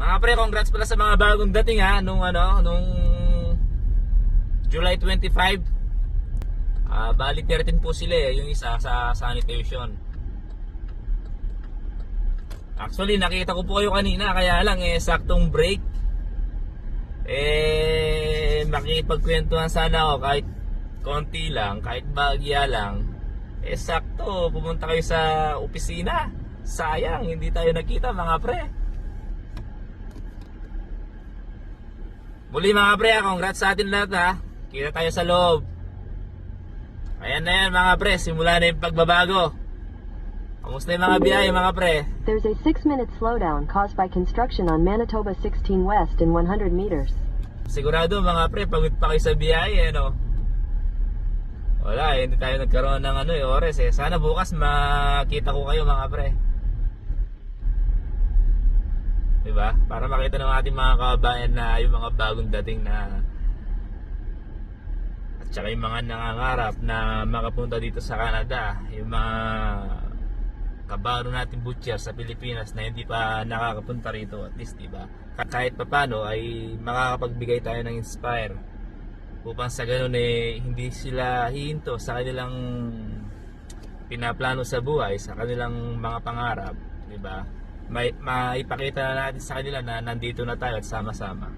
Mga pre, congrats pala sa mga bagong dating ha nung ano, nung July 25. Ah, bali 13 po sila eh, yung isa sa sanitation. Actually, nakita ko po kayo kanina, kaya lang eh, saktong break. Eh, makipagkwentuhan sana ako kahit konti lang, kahit bagya lang. Eh, sakto, pumunta kayo sa opisina. Sayang, hindi tayo nakita mga pre. Muli mga pre, congrats sa atin lahat ha. Kita tayo sa loob. Ayan na yan mga pre, simula na yung pagbabago. Kamusta yung mga biyahe mga pre? There's a 6-minute slowdown caused by construction on Manitoba 16 West in 100 meters. Sigurado mga pre, pagod pa kayo sa biyahe, ano? Wala, eh, hindi tayo nagkaroon ng ano, eh, ores eh. Sana bukas makita ko kayo mga pre. Diba? Para makita ng ating mga kababayan na yung mga bagong dating na at saka yung mga nangangarap na makapunta dito sa Canada, yung mga kabaro natin butcher sa Pilipinas na hindi pa nakakapunta rito at least, diba? Kahit papano ay makakapagbigay tayo ng inspire upang sa ganun eh hindi sila hihinto sa kanilang pinaplano sa buhay, sa kanilang mga pangarap, di ba? May maipakita na natin sa kanila na nandito na tayo at sama-sama.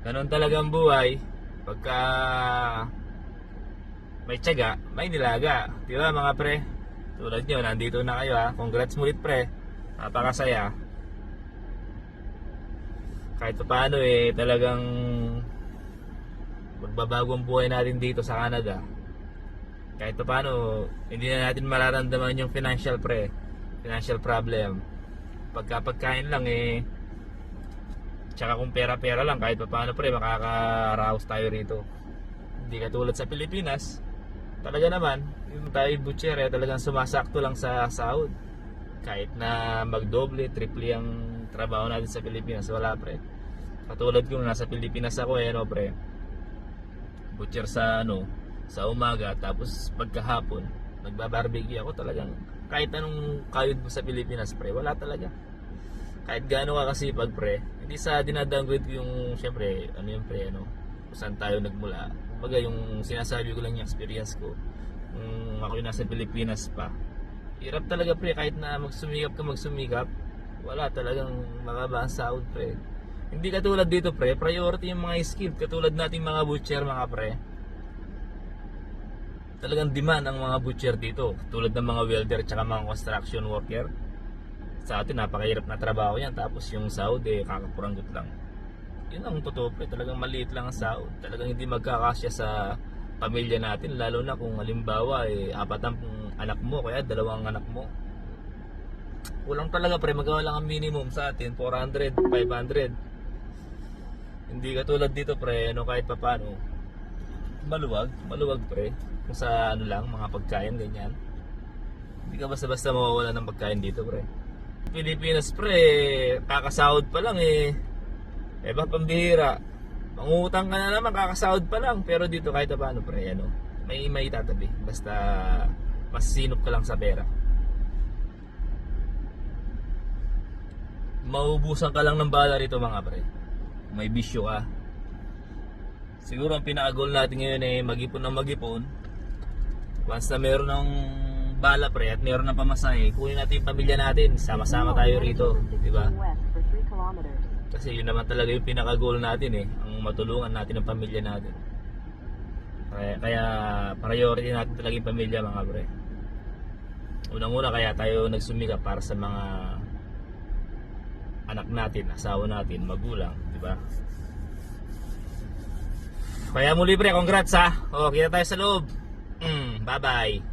Ganon talaga ang buhay. Pagka may tiyaga, may nilaga. Di ba mga pre? Tulad nyo, nandito na kayo ha. Congrats mulit pre. Napakasaya. Kahit pa paano eh, talagang magbabago ang buhay natin dito sa Canada. Kahit pa paano, hindi na natin mararamdaman yung financial pre, financial problem. Pagka pagkain lang eh, tsaka kung pera-pera lang, kahit pa paano pre, makaka-rouse tayo rito. Hindi katulad sa Pilipinas, talaga naman, yung tayo butcher eh, talagang sumasakto lang sa sahod. Kahit na magdoble, triple ang trabaho natin sa Pilipinas, wala pre. Katulad kung nasa Pilipinas ako eh, no pre, butcher sa ano sa umaga tapos pagkahapon nagbabarbecue ako talagang kahit anong kayod mo sa Pilipinas pre wala talaga. Kahit gaano ka kasipag pre hindi sa dinadowngrade ko yung syempre ano yung pre ano saan tayo nagmula. Kumbaga yung sinasabi ko lang yung experience ko kung ako yung nasa Pilipinas pa hirap talaga pre kahit na magsumikap ka magsumikap wala talagang mababa ang sahod pre. Hindi katulad dito pre, priority yung mga skill katulad nating mga butcher mga pre. Talagang demand ang mga butcher dito, tulad ng mga welder at mga construction worker. Sa atin napakahirap na trabaho yan tapos yung sahod eh kakapuranggot lang. Yun ang totoo pre, talagang maliit lang ang sahod. Talagang hindi magkakasya sa pamilya natin lalo na kung halimbawa eh apat ang anak mo kaya dalawang anak mo. Kulang talaga pre, magawa lang ang minimum sa atin 400, 500. Hindi katulad dito pre, no kahit papano. Maluwag, maluwag pre. Kung sa ano lang, mga pagkain ganyan. Hindi ka basta-basta mawawala ng pagkain dito pre. Pilipinas pre, kakasahod pa lang eh. Eh ba pambihira. Mangutang ka na naman, kakasahod pa lang. Pero dito kahit paano pre, ano, may may tatabi. Basta mas sinop ka lang sa pera. Maubusan ka lang ng bala rito mga pre may bisyo ka. Siguro ang pinaka-goal natin ngayon ay mag-ipon ng mag-ipon. Once na meron ng bala pre at meron ng pamasahe, kunin natin yung pamilya natin. Sama-sama tayo rito, di ba? West for 3 kilometers. Kasi yun naman talaga yung pinaka-goal natin eh, ang matulungan natin ang pamilya natin. Kaya, kaya priority natin talaga yung pamilya mga pre. Unang-una kaya tayo nagsumikap para sa mga anak natin, asawa natin, magulang, di ba? Kaya muli pre, congrats ha. O, kita tayo sa loob. Mm, bye-bye.